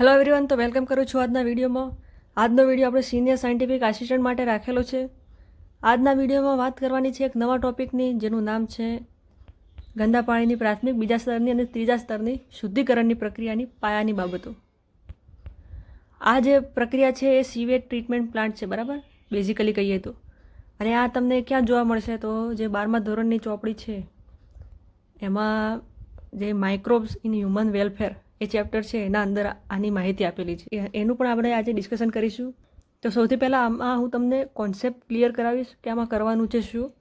Hello everyone તો welcome કરું છું આજના વિડીયોમાં. આજનો વીડિયો આપણે સિનિયર સાયન્ટિફિક આસિસ્ટન્ટ માટે રાખેલો છે. આજના વિડીયોમાં વાત કરવાની છે એક નવા ટોપિકની જેનું નામ છે ગંદા પાણીની પ્રાથમિક, બીજા સ્તરની અને ત્રીજા સ્તરની શુદ્ધિકરણની પ્રક્રિયાની પાયાની બાબતો. આ જે પ્રક્રિયા છે એ સીવેજ ટ્રીટમેન્ટ પ્લાન્ટ છે, બરાબર? બેઝિકલી કહીએ તો. અને આ તમને ક્યાં જોવા મળશે તો જે બારમા ધોરણની ચોપડી છે, એમાં જે માઇક્રોબ્સ ઇન હ્યુમન વેલફેર એ ચેપ્ટર છે એના અંદર આની માહિતી આપેલી છે. એનું પણ આપણે આજે ડિસ્કશન કરીશું. તો સૌથી પહેલાં આમાં હું તમને કોન્સેપ્ટ ક્લિયર કરાવીશ કે આમાં કરવાનું છે શું.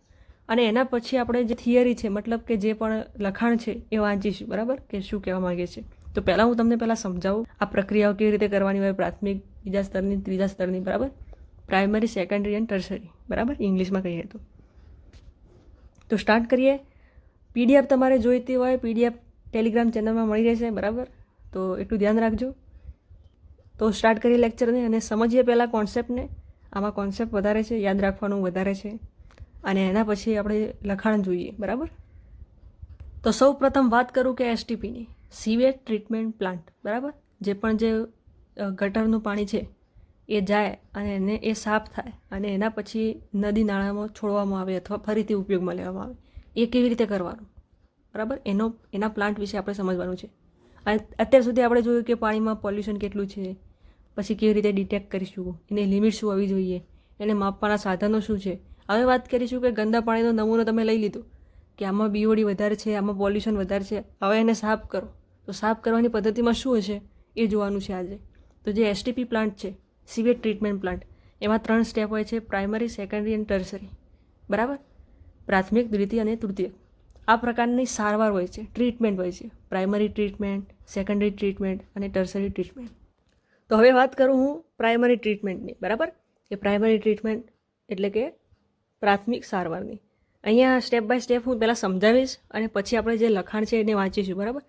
અને એના પછી આપણે જે થિયરી છે, મતલબ કે જે પણ લખાણ છે, એ વાંચીશું, બરાબર? કે શું કહેવા માંગે છે. તો પહેલાં હું તમને પહેલાં સમજાવું, આ પ્રક્રિયાઓ કેવી રીતે કરવાની હોય પ્રાથમિક, બીજા સ્તરની, ત્રીજા સ્તરની, બરાબર? પ્રાઇમરી સેકન્ડરી એન્ડ ટર્સરી બરાબર? ઇંગ્લિશમાં કહીએ તો. તો સ્ટાર્ટ કરીએ. પીડીએફ તમારે જોઈતી હોય પીડીએફ ટેલિગ્રામ ચેનલમાં મળી રહેશે, બરાબર? તો એટલું ધ્યાન રાખજો. તો સ્ટાર્ટ કરીએ લેક્ચરને અને સમજીએ પહેલાં કોન્સેપ્ટને આમાં કોન્સેપ્ટ વધારે છે, યાદ રાખવાનું વધારે છે. અને એના પછી આપણે લખાણ જોઈએ, બરાબર? તો સૌ પ્રથમ વાત કરું કે એસટીપીની સીવેજ ટ્રીટમેન્ટ પ્લાન્ટ બરાબર? જે પણ જે ગટરનું પાણી છે, એ જાય અને એને, એ સાફ થાય અને એના પછી નદી નાળામાં છોડવામાં આવે અથવા ફરીથી ઉપયોગમાં લેવામાં આવે. એ કેવી રીતે કરવાનું? બરાબર? એનો, એના પ્લાન્ટ વિશે આપણે સમજવાનું છે. અત્યાર સુધી આપણે જોયું કે પાણીમાં પોલ્યુશન કેટલું છે. પછી કેવી રીતે ડિટેક્ટ કરીશું? એની લિમિટ શું હોવી જોઈએ? એને માપવાના સાધનો શું છે? હવે વાત કરીશું કે ગંદા પાણીનો નમૂનો તમે લઈ લીધો. કે આમાં બીઓડી વધારે છે, આમાં પોલ્યુશન વધારે છે. હવે એને સાફ કરો. તો સાફ કરવાની પદ્ધતિમાં શું હશે? એ જોવાનું છે આજે. તો જે એસટીપી પ્લાન્ટ છે સિવેટ ટ્રીટમેન્ટ પ્લાન્ટ એમાં ત્રણ સ્ટેપ હોય છે પ્રાઇમરી સેકન્ડરી અને ટર્સરી બરાબર? પ્રાથમિક, દ્વિતીય અને તૃતીય. આ પ્રકારની સારવાર હોય છે ટ્રીટમેન્ટ હોય છે. પ્રાઇમરી ટ્રીટમેન્ટ સેકન્ડરી ટ્રીટમેન્ટ અને ટર્સરી ટ્રીટમેન્ટ તો હવે વાત કરું હું પ્રાઇમરી ટ્રીટમેન્ટની બરાબર? કે પ્રાઇમરી ટ્રીટમેન્ટ એટલે કે પ્રાથમિક સારવારની. અહીંયા સ્ટેપ બાય સ્ટેપ હું પહેલાં સમજાવીશ અને પછી આપણે જે લખાણ છે એને વાંચીશું, બરાબર?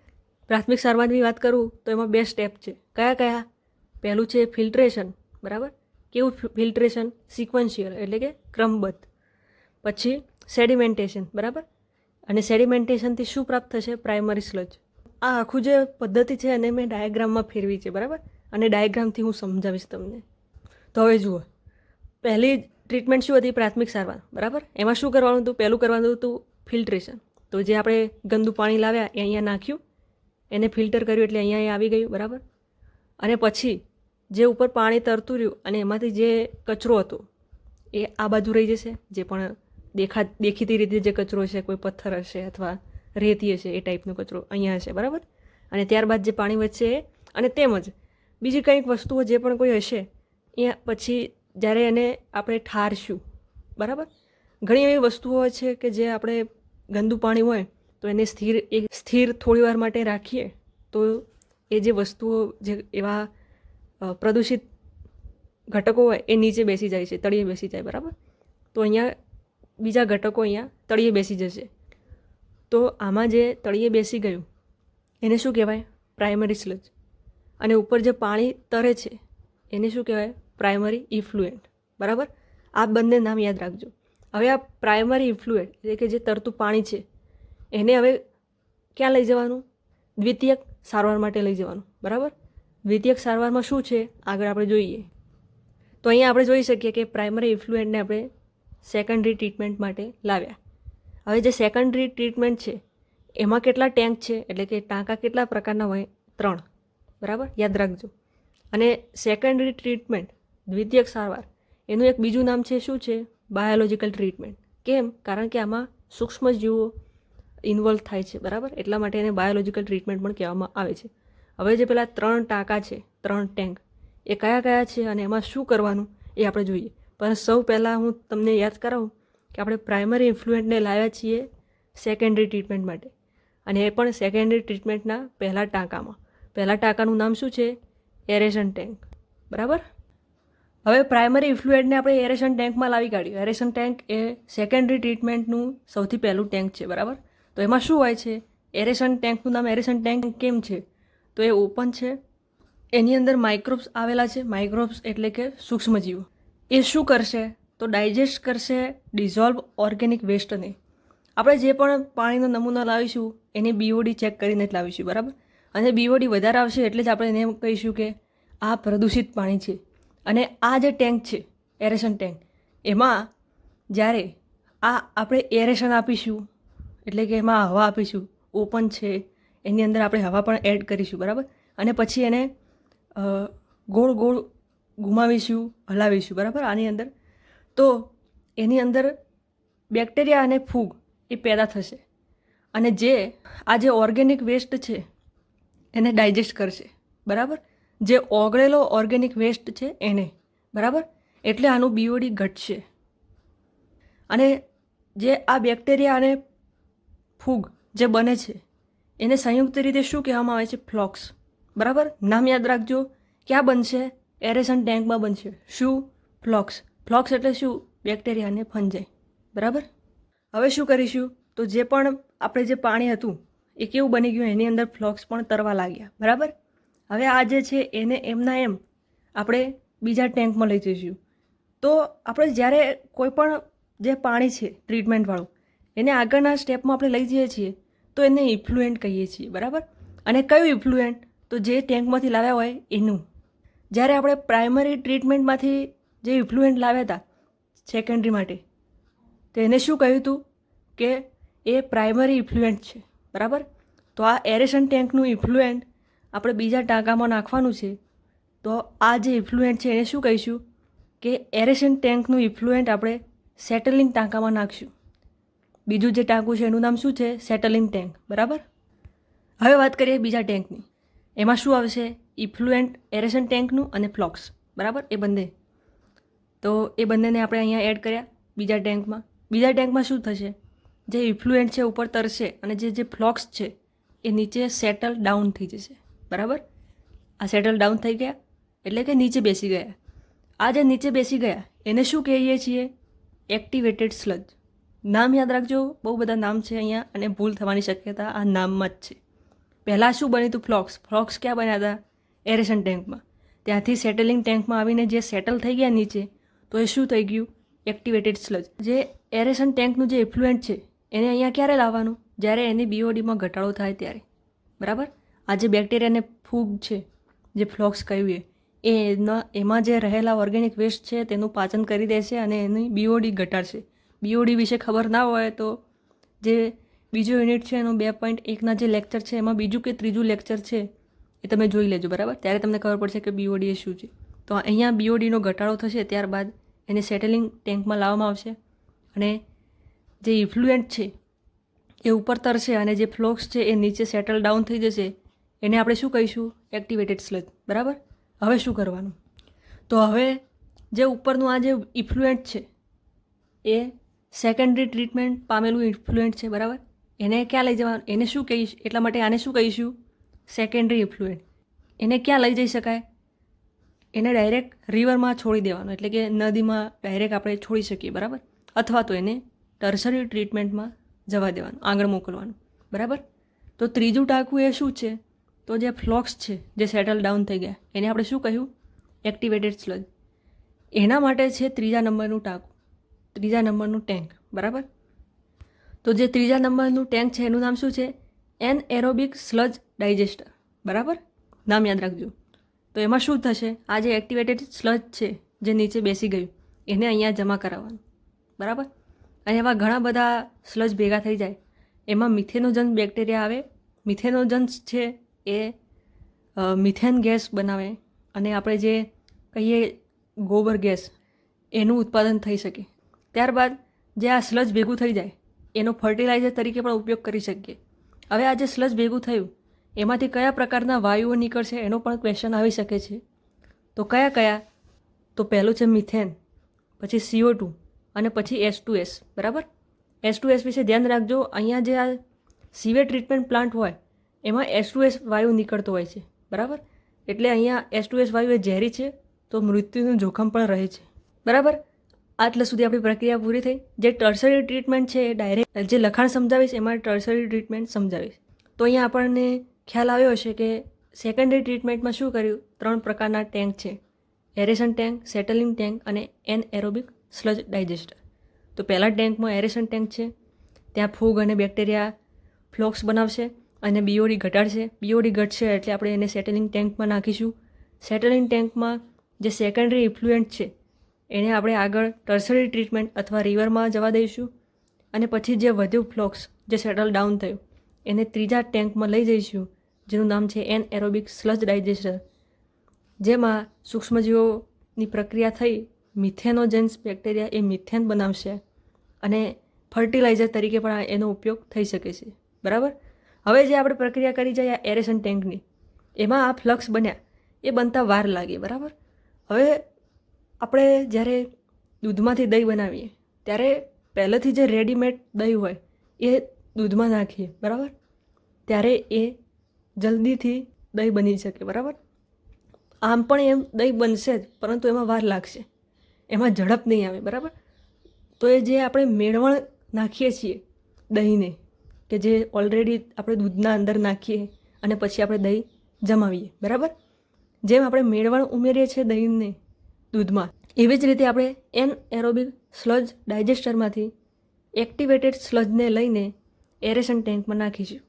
પ્રાથમિક સારવારની વાત કરું તો એમાં બે સ્ટેપ છે. કયા કયા? પહેલું છે ફિલ્ટ્રેશન બરાબર? કેવું ફિલ્ટ્રેશન સિક્વન્શિયલ એટલે કે ક્રમબદ્ધ. પછી સેડિમેન્ટેશન બરાબર? અને સેડિમેન્ટેશનથી શું પ્રાપ્ત થશે? પ્રાઇમરી સ્લજ આ આખું જે પદ્ધતિ છે એને મેં ડાયાગ્રામમાં ફેરવી છે, બરાબર? અને ડાયાગ્રામથી હું સમજાવીશ તમને. તો હવે જુઓ. પહેલી ટ્રીટમેન્ટ શું હતી? પ્રાથમિક સારવાર, બરાબર? એમાં શું કરવાનું હતું? પહેલું કરવાનું હતું ફિલ્ટ્રેશન તો જે આપણે ગંદુ પાણી લાવ્યા, એ અહીંયા નાખ્યું. એને ફિલ્ટર કર્યું એટલે અહીંયા આવી ગયું, બરાબર? અને પછી જે ઉપર પાણી તરતું રહ્યું અને એમાંથી જે કચરો હતો, એ આ બાજુ રહી જશે, જે પણ દેખા, દેખીતી રીતે જે કચરો છે, કોઈ પથ્થર હશે અથવા રેતી હશે એ ટાઈપનો કચરો અહીંયા હશે, બરાબર? અને ત્યારબાદ જે પાણી વચ્ચે અને તેમજ બીજી કંઈક વસ્તુઓ જે પણ કોઈ હશે એ પછી જ્યારે એને આપણે ઠારશું, બરાબર? ઘણી એવી વસ્તુઓ છે કે જે આપણે ગંદુ પાણી હોય તો એને સ્થિર, એ સ્થિર થોડી વાર માટે રાખીએ તો એ જે વસ્તુઓ જે એવા પ્રદૂષિત ઘટકો હોય એ નીચે બેસી જાય છે, તળિયે બેસી જાય, બરાબર? તો અહીંયા બીજા ઘટકો અહીંયા તળિયે બેસી જશે. તો આમાં જે તળિયે બેસી ગયું, એને શું કહેવાય? પ્રાઇમરી સ્લજ અને ઉપર જે પાણી તરે છે, એને શું કહેવાય? પ્રાઇમરી ઇફ્લુએન્ટ બરાબર? આ બંને નામ યાદ રાખજો. હવે આ પ્રાઇમરી ઇફ્લુએન્ટ એટલે કે જે તરતું પાણી છે, એને હવે ક્યાં લઈ જવાનું? દ્વિતીયક સારવાર માટે લઈ જવાનું. બરાબર? દ્વિતીયક સારવારમાં શું છે? આગળ આપણે જોઈએ. તો અહીંયા આપણે જોઈ શકીએ કે પ્રાઇમરી ઇન્ફ્લુએન્ટને આપણે સેકન્ડરી ટ્રીટમેન્ટ માટે લાવ્યા. હવે જે સેકન્ડરી ટ્રીટમેન્ટ છે, એમાં કેટલા ટેન્ક છે? એટલે કે ટાંકા કેટલા પ્રકારના હોય? ત્રણ. બરાબર? યાદ રાખજો. અને સેકન્ડરી ટ્રીટમેન્ટ દ્વિતીયક સારવાર, એનું એક બીજું નામ છે શું છે? બાયોલોજિકલ ટ્રીટમેન્ટ કેમ? કારણ કે આમાં સૂક્ષ્મ જીવો ઇન્વોલ્વ થાય છે. બરાબર? એટલા માટે એને બાયોલોજિકલ ટ્રીટમેન્ટ પણ કહેવામાં આવે છે. હવે જે પેલા ત્રણ ટાંકા છે, ત્રણ ટેન્ક એ કયા કયા છે અને એમાં શું કરવાનું, એ આપણે જોઈએ. પણ સૌ પહેલાં હું તમને યાદ કરાવું કે આપણે પ્રાઇમરી ઇન્ફ્લુએન્ટને લાવ્યા છીએ સેકન્ડરી ટ્રીટમેન્ટ માટે. અને એ પણ સેકન્ડરી ટ્રીટમેન્ટના પહેલાં ટાંકામાં. પહેલાં ટાંકાનું નામ શું છે? એરેશન ટેન્ક બરાબર? હવે પ્રાઇમરી ઇન્ફ્લુએન્ટને આપણે એરેશન ટેન્કમાં લાવી કાઢ્યું. એરેશન ટેન્ક એ સેકન્ડરી ટ્રીટમેન્ટનું સૌથી પહેલું ટેન્ક છે, બરાબર? તો એમાં શું હોય છે? એરેશન ટેન્કનું નામ એરેશન ટેન્ક કેમ છે? તો એ ઓપન છે. એની અંદર માઇક્રોબ્સ આવેલા છે. માઇક્રોબ્સ એટલે કે સૂક્ષ્મજીવો. એ શું કરશે? તો ડાયજેસ્ટ કરશે ડિઝોલ્વ ઓર્ગેનિક વેસ્ટને. આપણે જે પણ પાણીનો નમૂનો લાવીશું, એની બીઓડી ચેક કરીને જ લાવીશું, બરાબર? અને બીઓડી વધારે આવશે એટલે જ આપણે એને કહીશું કે આ પ્રદૂષિત પાણી છે. અને આ જે ટેન્ક છે, એરેશન ટેન્ક, એમાં જ્યારે આ આપણે એરેશન આપીશું, એટલે કે એમાં હવા આપીશું, ઓપન છે, એની અંદર આપણે હવા પણ એડ કરીશું, બરાબર? અને પછી એને ગોળ ગોળ ઘુમાવીશું હલાવીશું, બરાબર? આની અંદર. તો એની અંદર બેક્ટેરિયા અને ફૂગ એ પેદા થશે અને જે આ જે ઓર્ગેનિક વેસ્ટ છે એને ડાયજેસ્ટ કરશે, બરાબર? જે ઓગળેલો ઓર્ગેનિક વેસ્ટ છે એને, બરાબર? એટલે આનું બીઓડી ઘટશે. અને જે આ બેક્ટેરિયા અને ફૂગ જે બને છે, એને સંયુક્ત રીતે શું કહેવામાં આવે છે? ફ્લોક્સ, બરાબર? નામ યાદ રાખજો. ક્યાં બનશે? એરેશન ટેન્કમાં બનશે. શું? ફ્લોક્સ. ફ્લોક્સ એટલે શું? બેક્ટેરિયા અને ફંજાઈ બરાબર? હવે શું કરીશું? તો જે પણ આપણે જે પાણી હતું, એ કેવું બની ગયું? એની અંદર ફ્લોક્સ પણ તરવા લાગ્યા. બરાબર? હવે આ જે છે, એને એમના એમ આપણે બીજા ટેન્કમાં લઈ જઈશું. તો આપણે જ્યારે કોઈ પણ જે પાણી છે, ટ્રીટમેન્ટવાળું, એને આગળના સ્ટેપમાં આપણે લઈ જઈએ છીએ, તો એને ઇફ્લુએન્ટ કહીએ છીએ. બરાબર? અને કયું ઇફ્લુએન્ટ? તો જે ટેન્કમાંથી લાવ્યા હોય, એનું. જ્યારે આપણે પ્રાઇમરી ટ્રીટમેન્ટમાંથી જે ઇફ્લુએન્ટ લાવ્યા હતા સેકન્ડરી માટે, તો એને શું કહ્યું હતું કે એ પ્રાઇમરી ઇફ્લુએન્ટ છે, બરાબર? તો આ એરેશન ટેન્કનું ઇફ્લુએન્ટ આપણે બીજા ટાંકામાં નાખવાનું છે, તો આ જે ઇફ્લુએન્ટ છે એને શું કહીશું કે એરેશન ટેન્કનું ઇફ્લુએન્ટ આપણે સેટલિંગ ટાંકામાં નાખશું. બીજું જે ટાંકું છે એનું નામ શું છે? સેટલિંગ ટેન્ક બરાબર? હવે વાત કરીએ બીજા ટેન્કની એમાં શું આવશે? ઇફ્લુએન્ટ એરેશન ટેન્કનું અને ફ્લોક્સ. બરાબર? એ બંને. તો એ બંનેને આપણે અહીંયા એડ કર્યા બીજા ટેન્કમાં. બીજા ટેન્કમાં શું થશે? જે ઇફ્લુએન્ટ છે, ઉપર તરશે અને જે જે ફ્લોક્સ છે, એ નીચે સેટલ ડાઉન થઈ જશે. બરાબર? આ સેટલ ડાઉન થઈ ગયા, એટલે કે નીચે બેસી ગયા. આ જે નીચે બેસી ગયા, એને શું કહીએ છીએ? Activated sludge. નામ યાદ રાખજો, બહુ બધા નામ છે અહીંયા અને ભૂલ થવાની શક્યતા આ નામમાં જ છે. પહેલાં શું બન્યું હતું? ફ્લોક્સ. ફ્લોક્સ ક્યાં બન્યા હતા? એરેશન ટેન્કમાં. ત્યાંથી સેટલિંગ ટેન્કમાં આવીને જે સેટલ થઈ ગયા નીચે, તો એ શું થઈ ગયું? Activated sludge. જે એરેશન ટેન્કનું જે ઇફ્લુએન્ટ છે, એને અહીંયા ક્યારે લાવવાનું? જ્યારે એની બીઓડીમાં ઘટાડો થાય ત્યારે. બરાબર? આ જે બેક્ટેરિયાને ફૂગ છે, જે ફ્લોક્સ કહ્યું એ એ એના, એમાં જે રહેલા ઓર્ગેનિક વેસ્ટ છે, તેનું પાચન કરી દેશે અને એની બીઓડી ઘટાડશે. બીઓડી વિશે ખબર ના હોય તો જે બીજો યુનિટ છે એનું બે પોઈન્ટ એકના જે લેક્ચર છે, એમાં બીજું કે ત્રીજું લેક્ચર છે એ તમે જોઈ લેજો, બરાબર? ત્યારે તમને ખબર પડશે કે બીઓડી એ શું છે. તો અહીંયા બીઓડીનો ઘટાડો થશે ત્યારબાદ એને સેટલિંગ ટેન્કમાં લાવવામાં આવશે અને જે ઇફ્લુએન્ટ છે, એ ઉપર તરશે અને જે ફ્લોક્સ છે, એ નીચે સેટલ ડાઉન થઈ જશે. એને આપણે શું કહીશું? એક્ટિવેટેડ સ્લજ બરાબર? હવે શું કરવાનું? તો હવે જે ઉપરનું આ જે ઇફ્લુએન્ટ છે, એ સેકન્ડરી ટ્રીટમેન્ટ પામેલું ઇન્ફ્લુએન્ટ છે, બરાબર? એને ક્યાં લઈ જવાનું? એને શું કહીશ? એટલા માટે આને શું કહીશું? સેકન્ડરી ઇન્ફ્લુએન્ટ એને ક્યાં લઈ જઈ શકાય? એને ડાયરેક્ટ રિવરમાં છોડી દેવાનું. એટલે કે નદીમાં ડાયરેક્ટ આપણે છોડી શકીએ, બરાબર? અથવા તો એને ટર્સરી ટ્રીટમેન્ટમાં જવા દેવાનું, આગળ મોકલવાનું, બરાબર? તો ત્રીજું ટાંકું એ શું છે? તો જે ફ્લોક્સ છે, જે સેટલ ડાઉન થઈ ગયા, એને આપણે શું કહ્યું? એક્ટિવેટેડ સ્લજ એના માટે છે ત્રીજા નંબરનું ટાંકું, ત્રીજા નંબરનું ટેન્ક બરાબર? તો જે ત્રીજા નંબરનું ટેન્ક છે, એનું નામ શું છે? એન એરોબિક સ્લજ ડાયજેસ્ટર બરાબર? નામ યાદ રાખજો. તો એમાં શું થશે? આ જે એક્ટિવેટેડ સ્લજ છે, જે નીચે બેસી ગયું, એને અહીંયા જમા કરાવવાનું. બરાબર? અને એવા ઘણા બધા સ્લજ ભેગા થઈ જાય. એમાં મિથેનોજન બેક્ટેરિયા આવે. મિથેનોજન્સ છે એ મિથેન ગેસ બનાવે. અને આપણે જે કહીએ ગોબર ગેસ, એનું ઉત્પાદન થઈ શકે. ત્યારબાદ જે આ સ્લજ ભેગું થઈ જાય, એનો ફર્ટિલાઇઝર તરીકે પણ ઉપયોગ કરી શકીએ. હવે આ જે સ્લજ ભેગું થયું એમાંથી કયા પ્રકારના વાયુઓ નીકળશે એનો પણ ક્વેશ્ચન આવી શકે છે. તો કયા કયા? તો પહેલું છે મિથેન, પછી સીઓ ટુ અને પછી એસ ટુ એસ બરાબર? એસ ટુ એસ વિશે ધ્યાન રાખજો. અહીંયા જે આ સીવે ટ્રીટમેન્ટ પ્લાન્ટ હોય, એમાં એસ ટુ એસ વાયુ નીકળતો હોય છે, બરાબર? એટલે અહીંયા એસ ટુ એસ વાયુ એ ઝેરી છે, તો મૃત્યુનું જોખમ પણ રહે છે, બરાબર? આટલા સુધી આપણી પ્રક્રિયા પૂરી થઈ. જે ટર્સરી ટ્રીટમેન્ટ છે, એ ડાયરેક્ટ જે લખાણ સમજાવીશ, એમાં ટર્સરી ટ્રીટમેન્ટ સમજાવીશ. તો અહીંયા આપણને ખ્યાલ આવ્યો હશે કે સેકન્ડરી ટ્રીટમેન્ટમાં શું કર્યું? ત્રણ પ્રકારના ટેન્ક છે. એરેશન ટેન્ક સેટલિંગ ટેન્ક અને એન એરોબિક સ્લજ ડાયજેસ્ટર તો પહેલા ટેન્કમાં એરેશન ટેન્ક છે. ત્યાં ફૂગ અને બેક્ટેરિયા ફ્લોક્સ બનાવશે અને બીઓડી ઘટાડશે. બીઓડી ઘટશે એટલે આપણે એને સેટલિંગ ટેન્કમાં નાખીશું. સેટલિંગ ટેન્કમાં જે સેકન્ડરી ઇફ્લુએન્ટ છે, એને આપણે આગળ ટર્સરી ટ્રીટમેન્ટ અથવા રિવરમાં જવા દઈશું. અને પછી જે વધ્યું ફ્લોક્સ જે સેટલ ડાઉન થયું એને ત્રીજા ટેન્કમાં લઈ જઈશું, જેનું નામ છે એન એરોબિક સ્લજ ડાયજેસ્ટર, જેમાં સૂક્ષ્મજીવોની પ્રક્રિયા થઈ મિથેનોજેન્સ બેક્ટેરિયા એ મિથેન બનાવશે અને ફર્ટિલાઇઝર તરીકે પણ એનો ઉપયોગ થઈ શકે છે. બરાબર? હવે જે આપણે પ્રક્રિયા કરી જાય આ એરેશન ટેન્કની, એમાં આ ફ્લક્સ બન્યા, એ બનતા વાર લાગે, બરાબર? હવે આપણે જ્યારે દૂધમાંથી દહીં બનાવીએ, ત્યારે પહેલેથી જે રેડીમેડ દહીં હોય, એ દૂધમાં નાખીએ, બરાબર? ત્યારે એ જલ્દીથી દહીં બની શકે, બરાબર? આમ પણ એમ દહીં બનશે જ, પરંતુ એમાં વાર લાગશે. એમાં ઝડપ નહીં આવે, બરાબર? તો એ જે આપણે મેળવણ નાખીએ છીએ દહીંને, કે જે ઓલરેડી આપણે દૂધના અંદર નાખીએ અને પછી આપણે દહીં જમાવીએ, બરાબર? જેમ આપણે મેળવણ ઉમેરીએ છીએ દહીંને દૂધમાં, એવી જ રીતે આપણે એન એરોબિક સ્લજ ડાયજેસ્ટરમાંથી એક્ટિવેટેડ સ્લજને લઈને એરેશન ટેન્કમાં નાખીશું.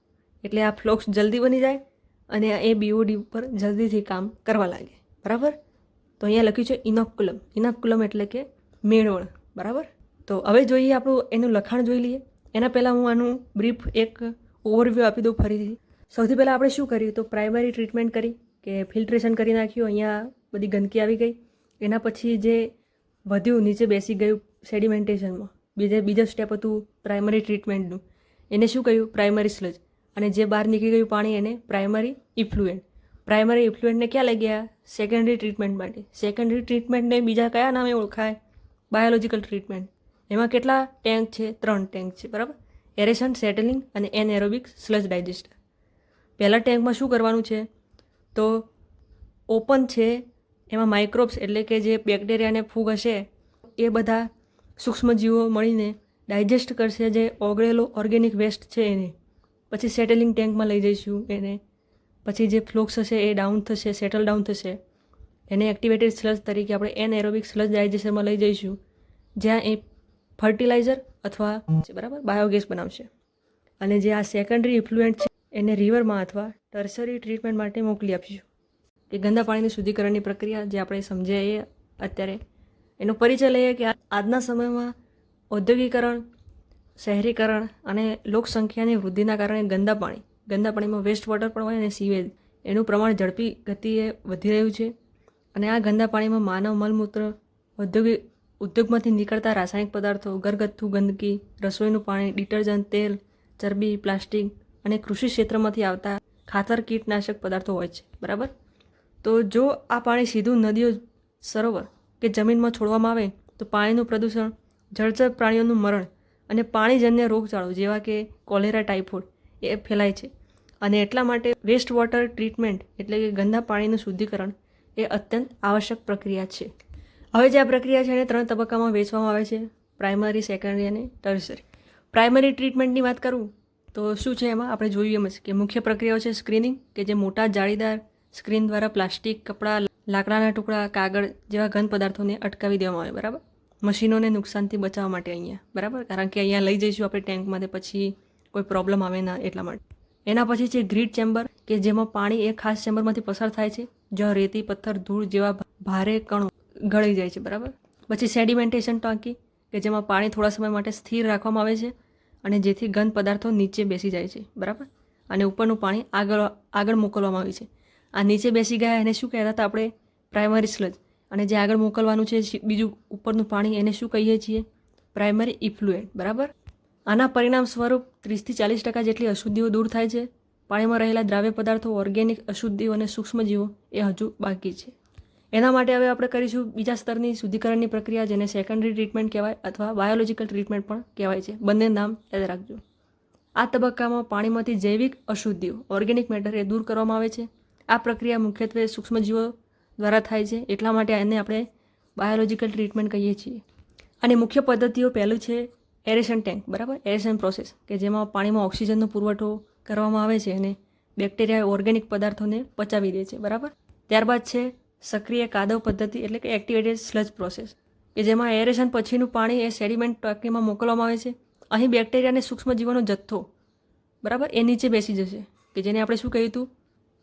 એટલે આ ફ્લોક્સ જલ્દી બની જાય અને એ બીઓડી ઉપર જલ્દીથી કામ કરવા લાગે. બરાબર? તો અહીંયા લખ્યું છે ઇનોક્યુલમ. ઇનોક્યુલમ એટલે કે મેળવણ. બરાબર? તો હવે જોઈએ આપણું એનું લખાણ જોઈ લઈએ. એના પહેલાં હું આનું બ્રીફ એક ઓવરવ્યૂ આપી દઉં ફરીથી. સૌથી પહેલાં આપણે શું કર્યું? તો પ્રાઇમરી ટ્રીટમેન્ટ કરી કે ફિલ્ટ્રેશન કરી નાખ્યું. અહીંયા બધી ગંદકી આવી ગઈ. એના પછી જે વધ્યું, નીચે બેસી ગયું સેડિમેન્ટેશનમાં બીજે બીજો સ્ટેપ હતું પ્રાઇમરી ટ્રીટમેન્ટનું. એને શું કહ્યું પ્રાઇમરી સ્લજ અને જે બહાર નીકળી ગયું પાણી એને પ્રાઇમરી ઇફ્લુએન્ટ પ્રાઇમરી ઇફ્લુએન્ટને ક્યાં લઈ ગયા? સેકન્ડરી ટ્રીટમેન્ટ માટે. સેકન્ડરી ટ્રીટમેન્ટને બીજા કયા નામે ઓળખાય? બાયોલોજિકલ ટ્રીટમેન્ટ એમાં કેટલા ટેન્ક છે? ત્રણ ટેન્ક છે, બરાબર? એરેશન સેટલિંગ અને એન એરોબિક સ્લજ ડાયજેસ્ટર પહેલાં ટેન્કમાં શું કરવાનું છે? તો ઓપન છે, એમાં માઇક્રોબ્સ એટલે કે જે બેક્ટેરિયા અને ફૂગ હશે, એ બધા સૂક્ષ્મજીવો મળીને ડાયજેસ્ટ કરશે જે ઓગળેલો ઓર્ગેનિક વેસ્ટ છે એને. પછી સેટલિંગ ટેન્કમાં લઈ જઈશું એને. પછી જે ફ્લોક્સ હશે એ ડાઉન થશે સેટલ ડાઉન થશે. એને એક્ટિવેટેડ સ્લજ તરીકે આપણે એન એરોબિક સ્લજ ડાયજેસ્ટરમાં લઈ જઈશું. જ્યાં એ ફર્ટિલાઇઝર અથવા બરાબર બાયોગેસ બનાવશે. અને જે આ સેકન્ડરી ઇફ્લુએન્ટ છે એને રિવરમાં અથવા ટર્સરી ટ્રીટમેન્ટ માટે મોકલી આપીશું. કે ગંદા પાણીની શુદ્ધિકરણની પ્રક્રિયા જે આપણે સમજ્યા એ અત્યારે. એનો પરિચય લઈએ કે આજના સમયમાં ઔદ્યોગિકરણ, શહેરીકરણ અને લોકસંખ્યાની વૃદ્ધિના કારણે ગંદા પાણી, ગંદા પાણીમાં વેસ્ટ વોટર પણ હોય અને સીવેજ એનું પ્રમાણ ઝડપી ગતિએ વધી રહ્યું છે અને આ ગંદા પાણીમાં માનવ મલમૂત્ર, ઔદ્યોગિક ઉદ્યોગમાંથી નીકળતા રાસાયણિક પદાર્થો, ઘરગથ્થુ ગંદકી, રસોઈનું પાણી, ડિટર્જન્ટ, તેલ, ચરબી, પ્લાસ્ટિક અને કૃષિ ક્ષેત્રમાંથી આવતા ખાતર, કીટનાશક પદાર્થો હોય છે. બરાબર? તો જો આ પાણી સીધું નદીઓ સરોવર કે જમીનમાં છોડવામાં આવે તો પાણીનું પ્રદૂષણ જળચર પ્રાણીઓનું મરણ અને પાણીજન્ય રોગચાળો જેવા કે કોલેરા, ટાઇફોઇડ, એ ફેલાય છે. અને એટલા માટે વેસ્ટ વોટર ટ્રીટમેન્ટ એટલે કે ગંદા પાણીનું શુદ્ધિકરણ એ અત્યંત આવશ્યક પ્રક્રિયા છે. હવે જે આ પ્રક્રિયા છે એને ત્રણ તબક્કામાં વેચવામાં આવે છે. પ્રાઇમરી, સેકન્ડરી અને ટર્સરી પ્રાઇમરી ટ્રીટમેન્ટની વાત કરું તો શું છે એમાં આપણે જોઈએ એમ જ કે મુખ્ય પ્રક્રિયાઓ છે સ્ક્રીનિંગ કે જે મોટા જાળીદાર સ્ક્રીન દ્વારા પ્લાસ્ટિક, કપડાં, લાકડાના ટુકડા, કાગળ જેવા ઘન પદાર્થોને અટકાવી દેવામાં આવે, બરાબર? મશીનોને નુકસાનથી બચાવવા માટે અહીંયા, બરાબર? કારણ કે અહીંયા લઈ જઈશું આપણે ટેન્કમાં તે પછી કોઈ પ્રોબ્લેમ આવે ના એટલા માટે. એના પછી છે ગ્રીડ ચેમ્બર, કે જેમાં પાણી એ ખાસ ચેમ્બરમાંથી પસાર થાય છે, જ્યાં રેતી, પથ્થર, ધૂળ જેવા ભારે કણો ગળી જાય છે, બરાબર? પછી સેડિમેન્ટેશન ટાંકી, કે જેમાં પાણી થોડા સમય માટે સ્થિર રાખવામાં આવે છે, અને જેથી ગંદ પદાર્થો નીચે બેસી જાય છે, બરાબર? અને ઉપરનું પાણી આગળ આગળ મોકલવામાં આવે છે. આ નીચે બેસી ગયા એને શું કહેતા હતા આપણે? Primary sludge. અને જે આગળ મોકલવાનું છે બીજું ઉપરનું પાણી, એને શું કહીએ છીએ? પ્રાઇમરી ઇફ્લુએન્ટ બરાબર? આના પરિણામ સ્વરૂપ ત્રીસથી ચાલીસ ટકા જેટલી અશુદ્ધિઓ દૂર થાય છે. પાણીમાં રહેલા દ્રાવ્ય પદાર્થો ઓર્ગેનિક અશુદ્ધિઓ અને સૂક્ષ્મજીવો એ હજુ બાકી છે. એના માટે હવે આપણે કરીશું બીજા સ્તરની શુદ્ધિકરણની પ્રક્રિયા, જેને સેકન્ડરી ટ્રીટમેન્ટ કહેવાય અથવા બાયોલોજિકલ ટ્રીટમેન્ટ પણ કહેવાય છે. બંને નામ યાદ રાખજો. આ તબક્કામાં પાણીમાંથી જૈવિક અશુદ્ધિઓ ઓર્ગેનિક મેટર એ દૂર કરવામાં આવે છે. આ પ્રક્રિયા મુખ્યત્વે સૂક્ષ્મજીવો દ્વારા થાય છે. એટલા માટે એને આપણે બાયોલોજિકલ ટ્રીટમેન્ટ કહીએ છીએ. અને મુખ્ય પદ્ધતિઓ પહેલું છે એરેશન ટેન્ક બરાબર? એરેશન પ્રોસેસ કે જેમાં પાણીમાં ઓક્સિજનનો પુરવઠો કરવામાં આવે છે અને બેક્ટેરિયા ઓર્ગેનિક પદાર્થોને પચાવી દે છે, બરાબર? ત્યારબાદ છે સક્રિય કાદવ પદ્ધતિ, એટલે કે એક્ટિવેટેડ સ્લજ પ્રોસેસ કે જેમાં એરેશન પછીનું પાણી એ સેડિમેન્ટ ટાંકીમાં મોકલવામાં આવે છે. અહીં બેક્ટેરિયા અને સૂક્ષ્મજીવોનો જથ્થો, બરાબર? એ નીચે બેસી જશે, કે જેને આપણે શું કહ્યું હતું?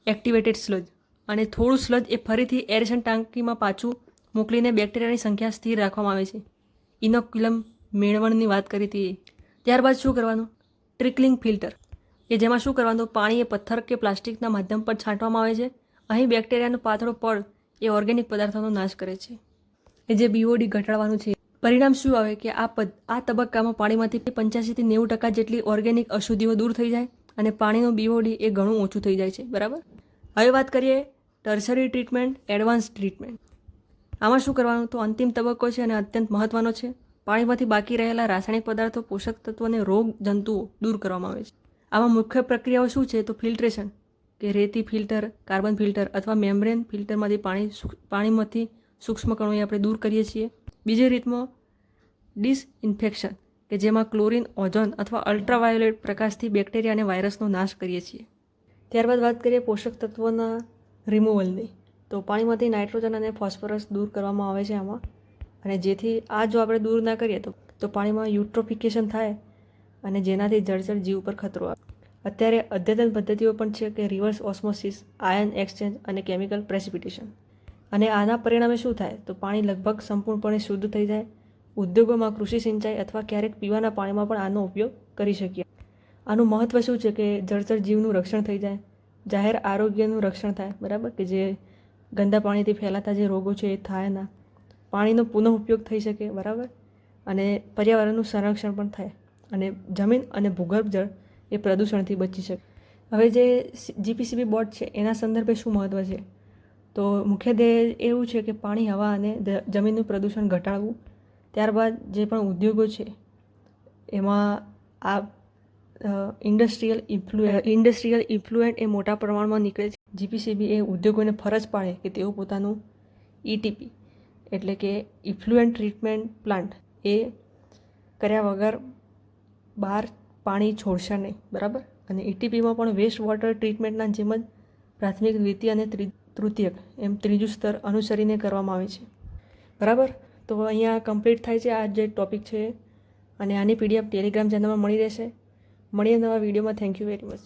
એક્ટિવેટેડ સ્લજ અને થોડું સ્લજ એ ફરીથી એરેશન ટાંકીમાં પાછું મોકલીને બેક્ટેરિયાની સંખ્યા સ્થિર રાખવામાં આવે છે. ઇનોક્યુલમ મેળવણની વાત કરી હતી ત્યારબાદ શું કરવાનું? ટ્રિકલિંગ ફિલ્ટર, કે જેમાં શું કરવાનું? પાણી એ પથ્થર કે પ્લાસ્ટિકના માધ્યમ પર છાંટવામાં આવે છે. અહીં બેક્ટેરિયાનો પાતળો પડ એ ઓર્ગેનિક પદાર્થોનો નાશ કરે છે. એ જે બીઓડી ઘટાડવાનું છે. પરિણામ શું આવે? કે આ પદ, આ તબક્કામાં પાણીમાંથી પંચ્યાસીથી નેવું ટકા જેટલી ઓર્ગેનિક અશુદ્ધિઓ દૂર થઈ જાય અને પાણીનું બીઓડી એ ઘણું ઓછું થઈ જાય છે. બરાબર? હવે વાત કરીએ ટર્સરી ટ્રીટમેન્ટ એડવાન્સ ટ્રીટમેન્ટ આમાં શું કરવાનું? તો અંતિમ તબક્કો છે અને અત્યંત મહત્વનો છે. પાણીમાંથી બાકી રહેલા રાસાયણિક પદાર્થો પોષક તત્વો અને રોગ જંતુઓ દૂર કરવામાં આવે છે. આમાં મુખ્ય પ્રક્રિયાઓ શું છે? તો ફિલ્ટ્રેશન, કે રેતી ફિલ્ટર, કાર્બન ફિલ્ટર અથવા મેમ્બ્રેન ફિલ્ટરમાંથી પાણી પાણીમાંથી સૂક્ષ્મ કણોએ આપણે દૂર કરીએ છીએ. બીજી રીતમાં ડિસઇન્ફેક્શન, કે જેમાં ક્લોરિન, ઓઝોન અથવા અલ્ટ્રાવાયોલેટ પ્રકાશથી બેક્ટેરિયા અને વાયરસનો નાશ કરીએ છીએ. ત્યારબાદ વાત કરીએ પોષક તત્વોના રિમૂવલની તો પાણીમાંથી નાઇટ્રોજન અને ફોસ્ફરસ દૂર કરવામાં આવે છે આમાં. અને જેથી આ જો આપણે દૂર ના કરીએ તો તો પાણીમાં યુટ્રોફિકેશન થાય અને જેનાથી જળચર જીવ પર ખતરો આવે. અત્યારે અદ્યતન પદ્ધતિઓ પણ છે કે રિવર્સ ઓસ્મોસિસ, આયન એક્સચેન્જ અને કેમિકલ પ્રેસિપિટેશન. અને આના પરિણામે શું થાય? તો પાણી લગભગ સંપૂર્ણપણે શુદ્ધ થઈ જાય. ઉદ્યોગોમાં કૃષિ સિંચાઈ અથવા ક્યારેક પીવાના પાણીમાં પણ આનો ઉપયોગ કરી શકીએ. આનું મહત્ત્વ શું છે કે જળચર જીવનું રક્ષણ થઈ જાય. જાહેર આરોગ્યનું રક્ષણ થાય, બરાબર? કે જે ગંદા પાણીથી ફેલાતા જે રોગો છે એ થાય ના. પાણીનો પુનઃ ઉપયોગ થઈ શકે, બરાબર? અને પર્યાવરણનું સંરક્ષણ પણ થાય. અને જમીન અને ભૂગર્ભ જળ એ પ્રદૂષણથી બચી શકે. હવે જે જીપીસીબી બોર્ડ છે, એના સંદર્ભે શું મહત્ત્વ છે? તો મુખ્ય ધ્યેય એવું છે કે પાણી, હવા અને જમીનનું પ્રદૂષણ ઘટાડવું. ત્યારબાદ જે પણ ઉદ્યોગો છે, એમાં આ ઇન્ડસ્ટ્રીયલ ઇન્ફ્લુ ઇન્ડસ્ટ્રીયલ ઇન્ફ્લુએન્ટ એ મોટા પ્રમાણમાં નીકળે છે. જીપીસીબી એ ઉદ્યોગોને ફરજ પાડે કે તેઓ પોતાનું ઈટીપી એટલે કે ઇફ્લુએન્ટ ટ્રીટમેન્ટ પ્લાન્ટ, એ કર્યા વગર બહાર પાણી છોડશે નહીં. બરાબર? અને ઇટીપીમાં પણ વેસ્ટ વોટર ટ્રીટમેન્ટના જેમ જ પ્રાથમિક, દ્વિતીય અને તૃતીયક, એમ ત્રીજું સ્તર અનુસરીને કરવામાં આવે છે. બરાબર? તો અહીંયા કમ્પ્લીટ થાય છે આ જે ટોપિક છે. અને આની પીડીએફ ટેલિગ્રામ ચેનલમાં મળી રહેશે. મળીએ નવા વિડીયોમાં. Thank you very much